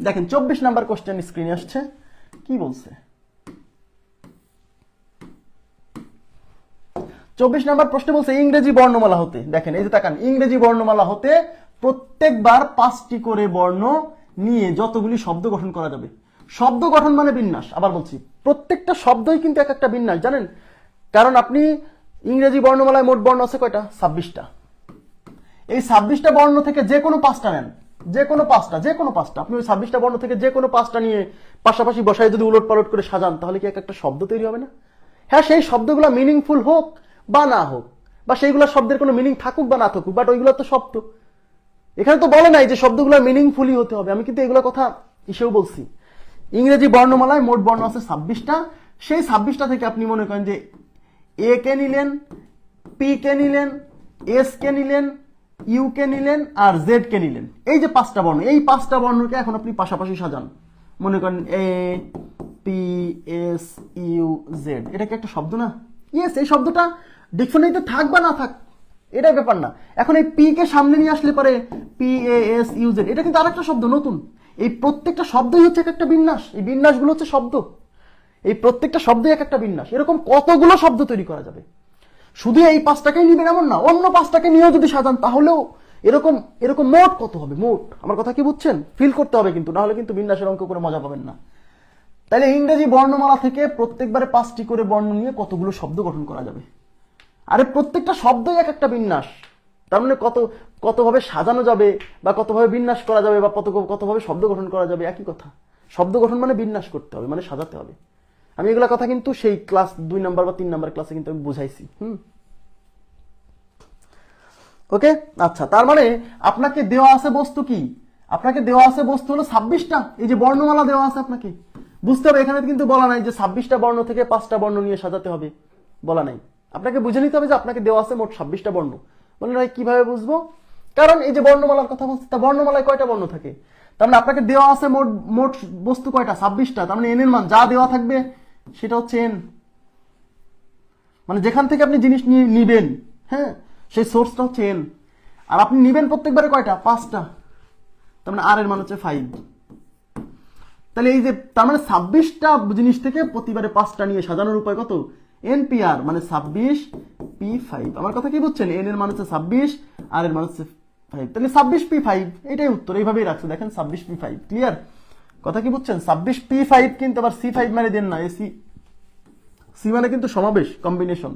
দেখেন, চব্বিশ number question স্ক্রিনে আসছে। কি বলছে? চব্বিশ নাম্বার প্রশ্ন বলছে, ইংরেজি বর্ণমালা হতে। দেখেন, এই যে তাকান, ইংরেজি বর্ণমালা হতে প্রত্যেকবার পাঁচটি করে বর্ণ নিয়ে যতগুলি শব্দ গঠন করা যাবে। শব্দ গঠন মানে বিন্যাস, আবার বলছি, প্রত্যেকটা শব্দই কিন্তু এক একটা বিন্যাস, জানেন? কারণ আপনি ইংরেজি বর্ণমালায় মোট বর্ণ আছে কয়টা? ছাব্বিশটা। এই ছাব্বিশটা বর্ণ থেকে যে কোনো পাঁচটা নেন। যে কোনো পাঁচটা যে কোনো পাঁচটা। আপনি ওই ছাব্বিশটা বর্ণ থেকে যে কোনো পাঁচটা নিয়ে পাশাপাশি বসায় যদি উলট পালট করে সাজান, তাহলে কি এক একটা শব্দ তৈরি হবে না? হ্যাঁ সেই শব্দগুলো মিনিংফুল হোক বা না হোক, বা সেইগুলো শব্দের কোনো মিনিং থাকুক বা না থাকুক বাট ওইগুলো তো শব্দ। এখানে তো বলে নাই যে শব্দগুলো মিনিংফুলি হতে হবে। আমি কিন্তু এগুলো কথা ইসেও বলছি। ইংরেজি বর্ণমালায় মোট বর্ণ আছে ছাব্বিশটা। সেই ছাব্বিশটা থেকে আপনি মনে করেন যে এ কে নিলেন, পি কে নিলেন, এস কে নিলেন ইউ কে নিলেন আর জেড কে নিলেন। এই যে পাঁচটা বর্ণ, এই পাঁচটা বর্ণকে এখন আপনি পাশাপাশি সাজান। মনে করেন A P S U Z এটা কি একটা শব্দ না? ইয়েস এই শব্দটা ডিকশনারিতে থাক বা না থাক এটাই ব্যাপার না। এখন এই পি কে সামনে নিয়ে আসলে পরে P A S U Z এটা কিন্তু আরেকটা শব্দ, নতুন। এই প্রত্যেকটা শব্দই হচ্ছে এক একটা বিন্যাস। এই বিন্যাসগুলো হচ্ছে শব্দ। এই প্রত্যেকটা শব্দই এক একটা বিন্যাস। এরকম কতগুলো শব্দ তৈরি করা যাবে? শুধু এই পাঁচটাকেই নিবেন এমন না, অন্য পাঁচটাকে নিয়েও যদি সাজান, তাহলেও এরকম এরকম মোট কত হবে? মোট। আমার কথা কি বুঝছেন? ফিল করতে হবে কিন্তু, নাহলে কিন্তু বিন্যাসের অঙ্ক করে মজা পাবেন না। তাহলে ইংরেজি বর্ণমালা থেকে প্রত্যেকবারে পাঁচটি করে বর্ণ নিয়ে কতগুলো শব্দ গঠন করা যাবে? আরে প্রত্যেকটা শব্দই এক একটা বিন্যাস। তার মানে কত, কতভাবে সাজানো যাবে, বা কতভাবে বিন্যাস করা যাবে, বা কত, কতভাবে শব্দ গঠন করা যাবে, একই কথা। শব্দ গঠন মানে বিন্যাস করতে হবে মানে সাজাতে হবে। আমি এগুলা কথা কিন্তু সেই ক্লাস দুই নাম্বার বা তিন নাম্বার ক্লাসে কিন্তু আমি বুঝাইছি, হুম? ওকে আচ্ছা তার মানে আপনাকে দেওয়া আছে বস্তু কি? আপনাকে দেওয়া আছে বস্তু হলো ছাব্বিশটা। এই যে বর্ণমালা দেওয়া আছে আপনাকে। বুঝতে হবে, এখানে কিন্তু বলা নাই যে ছাব্বিশটা বর্ণ থেকে পাঁচটা বর্ণ নিয়ে সাজাতে হবে। বলা নাই। আপনাকে বুঝে নিতে হবে যে আপনাকে দেওয়া আছে মোট ছাব্বিশটা বর্ণ। বলে নয় কীভাবে বুঝব? কারণ এই যে বর্ণমালার কথা বলছি, তা বর্ণমালায় কয়টা বর্ণ থাকে? তার মানে আপনাকে দেওয়া আছে মোট মোট বস্তু কয়টা? ছাব্বিশটা। তার মানে এন এর মান যা দেওয়া থাকবে সেটা হচ্ছে এন মানে যেখান থেকে আপনি জিনিস নিবেন হ্যাঁ সেই সোর্সটা হচ্ছে এন আর আপনি নিবেন প্রত্যেকবারে কয়টা? পাঁচটা। তার মানে আর এর মান হচ্ছে ফাইভ তাহলে এই যে, তার মানে ছাব্বিশটা জিনিস থেকে প্রতিবারে পাঁচটা নিয়ে সাজানোর উপায় কত? এন পি আর মানে ছাব্বিশ পি ফাইভ আমার কথা কি বুঝছেন? এন এর মান হচ্ছে ছাব্বিশ আর এর মান হচ্ছে ফাইভ তাহলে ছাব্বিশ পি ফাইভ এটাই উত্তর। এইভাবেই রাখছে। দেখেন ছাব্বিশ পি ফাইভ ক্লিয়ার কথা কি বুঝছেন? ছাব্বিশ পি ফাইভ কিন্তু আবার সি ফাইভ মানে দেন না এসি সি মানে কিন্তু সমাবেশ কম্বিনেশন